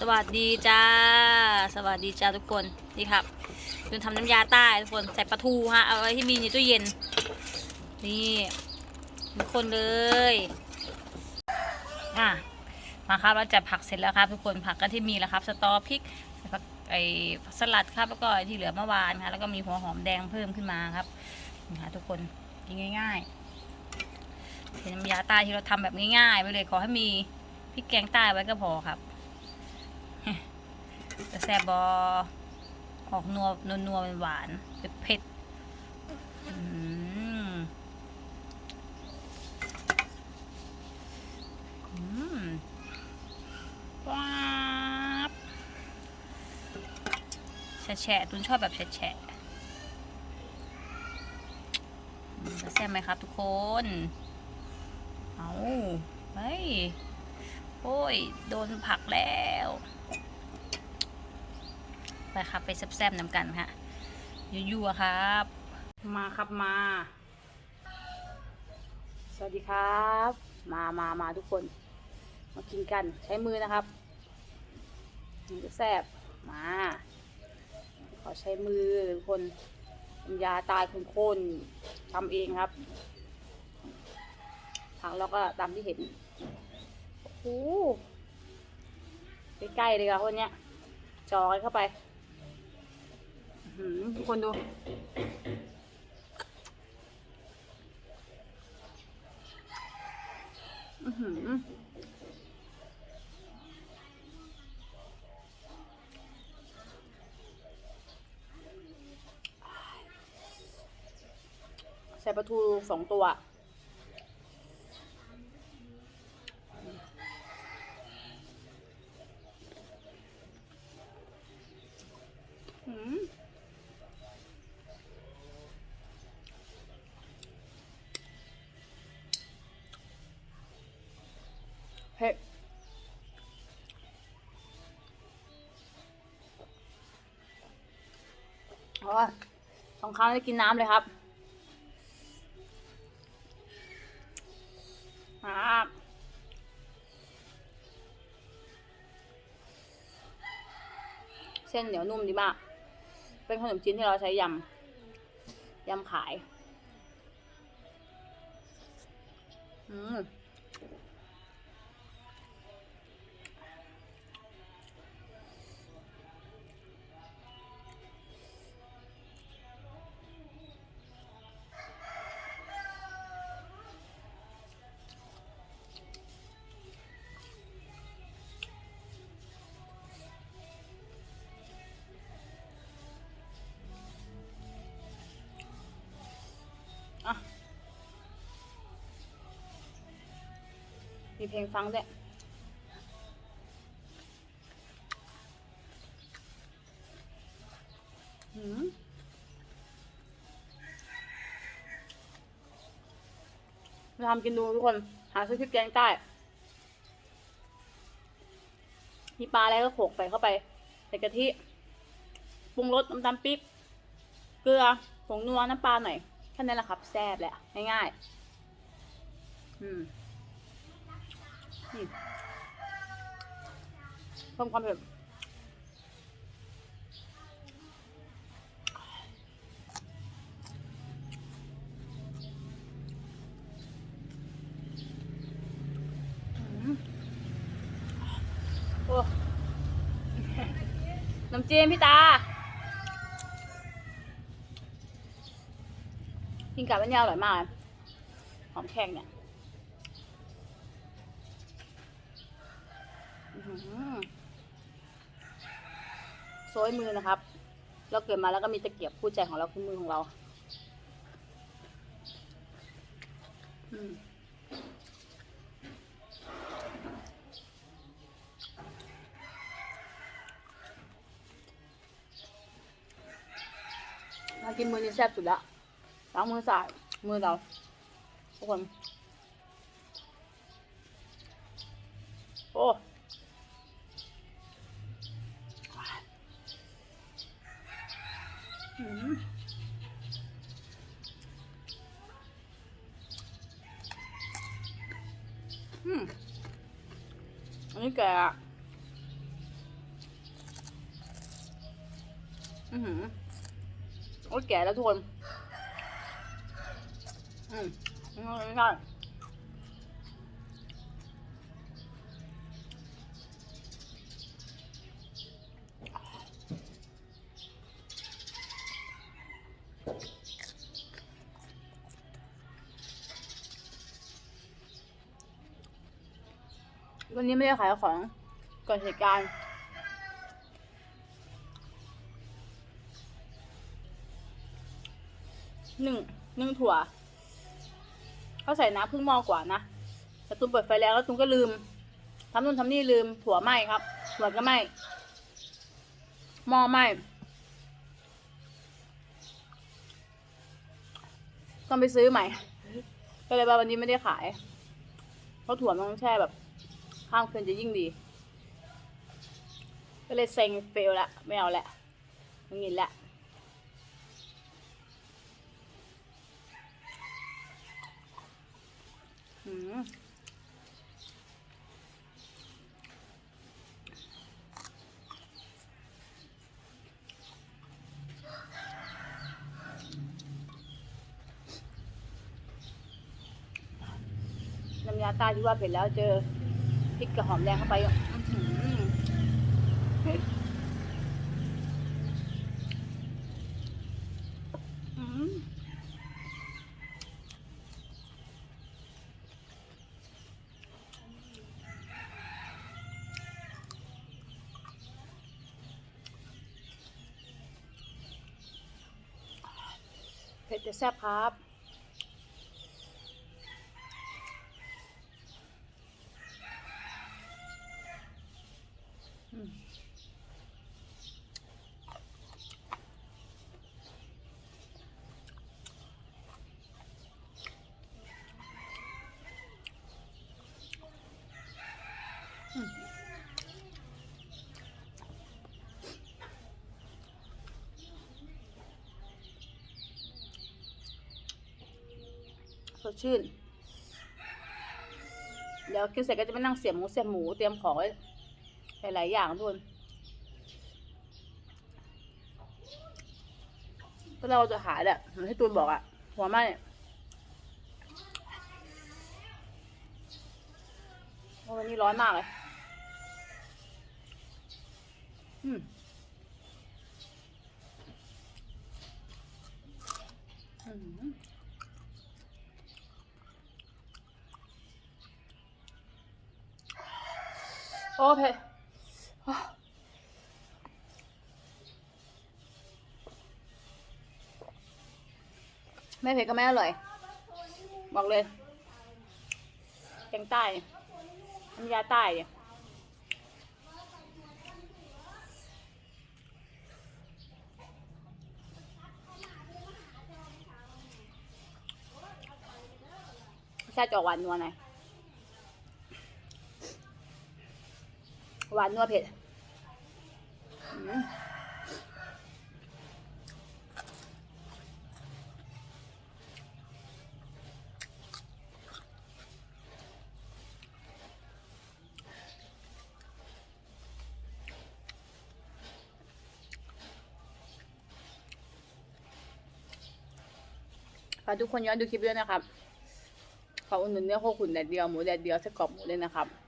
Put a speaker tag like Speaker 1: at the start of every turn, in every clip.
Speaker 1: สวัสดีจ้า สวัสดีจ้าทุกคน นี่ครับจนทำน้ำยาใต้ทุกคน ใส่ปลาทูฮะ เอาไว้ที่มีในตู้เย็น นี่ทุกคนเลย อะ มาครับ เราจัดผักเสร็จแล้วครับ ทุกคน ผักก็ที่มีแล้วครับ สตอพริกผักไอ้สลัดครับแล้วก็ที่เหลือเมื่อวานค่ะแล้วก็มีหัวหอมแดงเพิ่มขึ้นมาครับนี่ค่ะทุกคนกินง่ายๆเป็นน้ำยาใต้ที่เราทำแบบง่ายๆไปเลยขอให้มีพริกแกงใต้ไว้ก็พอครับ จะแซ่บบอออกนัวนัวนัวหวานเผ็ดอืมอืมว้าบแฉะตุนชอบแบบแฉะๆอืมจะแซ่บไหมครับทุกคน เอาเฮ้ย โอ้ย โดนผักแล้ว ไปครับไปแซ่บๆน้ำกันค่ะยั่วๆครับ มาครับมา สวัสดีครับ มามามาทุกคน มากินกันใช้มือนะครับมันจะแซ่บมา ขอใช้มือทุกคนยาตายข้นทำเองครับผักแล้วก็ตามที่เห็นโอ้โหใกล้ๆเลยค่ะคนเนี้ยจอยเข้าไป ทุกคนดู อือหือใส่ปลาทูสองตัว อืม เผ็ดอ๋อสองครั้งได้กินน้ำเลยครับมากเส้นเหนียวนุ่มดีมาก เป็นขนมจีนที่เราใช้ยำ ยำขาย อืม อะ มีเพลงฟังด้วยหืมมาทำกินดูทุกคน หาซื้อพริกแกงใต้มีปลาอะไรก็โขลกใส่เข้าไป ใส่กะทิ ปรุงรสน้ำตาลปี๊บ เกลือผงนัวน้ำปลาหน่อย แค่นั้นแหละครับแซ่บแหละง่ายๆอืมนี่เพิ่มความเผ็ดน้ำจิ้มพี่ตา กินกับมันยาวอร่อยมากหอมแขกเนี่ยโซยมือนะครับ เราเกิดมาแล้วก็มีตะเกียบคู่ใจของเราคือมือของเราอืมมากินมือนี้แซ่บสุดละ ล้างมือสะอาดมือเราทุกคน โอ้อืมอันนี้แกอะ
Speaker 2: อือหือโอ้แกแล้วทุกคน อืมไม่ได้วันนี้ไม่ได้ขายของเกิดเหตุการณ์หนึ่งหนึ่งถั่ว เขาใส่น้ำครึ่งหม้อกว่านะแต่ตุ้มเปิดไฟแรงแล้วตุ้มก็ลืมทำนู่นทำนี่ลืมถั่วไหมครับถั่วก็ไหมหม้อไหมต้องไปซื้อใหม่ ก็เลยว่าวันนี้ไม่ได้ขาย เพราะถั่วมันต้องแช่แบบข้ามคืนจะยิ่งดี ก็เลยเซ็งเฟลละไม่เอาละมันงินละ น้ำยาใต้ที่ว่าเผ็ดแล้วเจอพริกกับหอมแดงเข้าไปอืม เผ็ดแต่แซ่บครับอืม ดชื่น เดี๋ยวกินเสร็จก็จะไปนั่งเสียบหมูเสียบหมูเตรียมของไว้หลายๆอย่างทุกคนก็เราจะหาแหละเหมือนที่ตูนบอกอะหัวไหม้เพราะวันนี้ร้อนมากเลย อืมอืม โอ้เผ็ดอ้าวไม่เผ็ดก็ไม่อร่อย บอกเลยแกงใต้น้ำยาใต้เนี่ยชาจะออกหวานนัวหน่อย หวานนัวเผ็ดอืมฝากทุกคนย้อนดูคลิปด้วยนะครับ ขออุ่นหนุนเนื้อโคขุนแดดเดียวหมูแดดเดียวไส้กรอกหมูด้วยนะครับ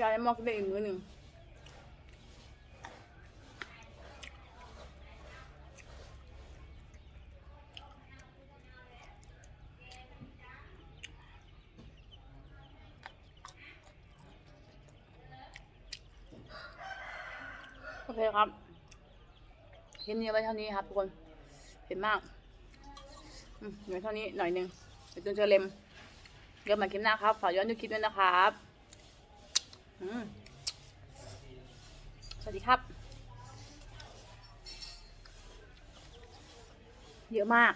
Speaker 2: ยาได้มอกได้อีกมือหนึ่งโอเคครับคลิปนี้ไว้เท่านี้ครับทุกคน เห็นมากเหลือเท่านี้หน่อยหนึงเดี๋ยวจนเจอเล็มเดี๋ยวมาคลิปหน้าครับ ฝากย้อนดูคลิปด้วยนะครับ สวัสดีครับ เยอะมาก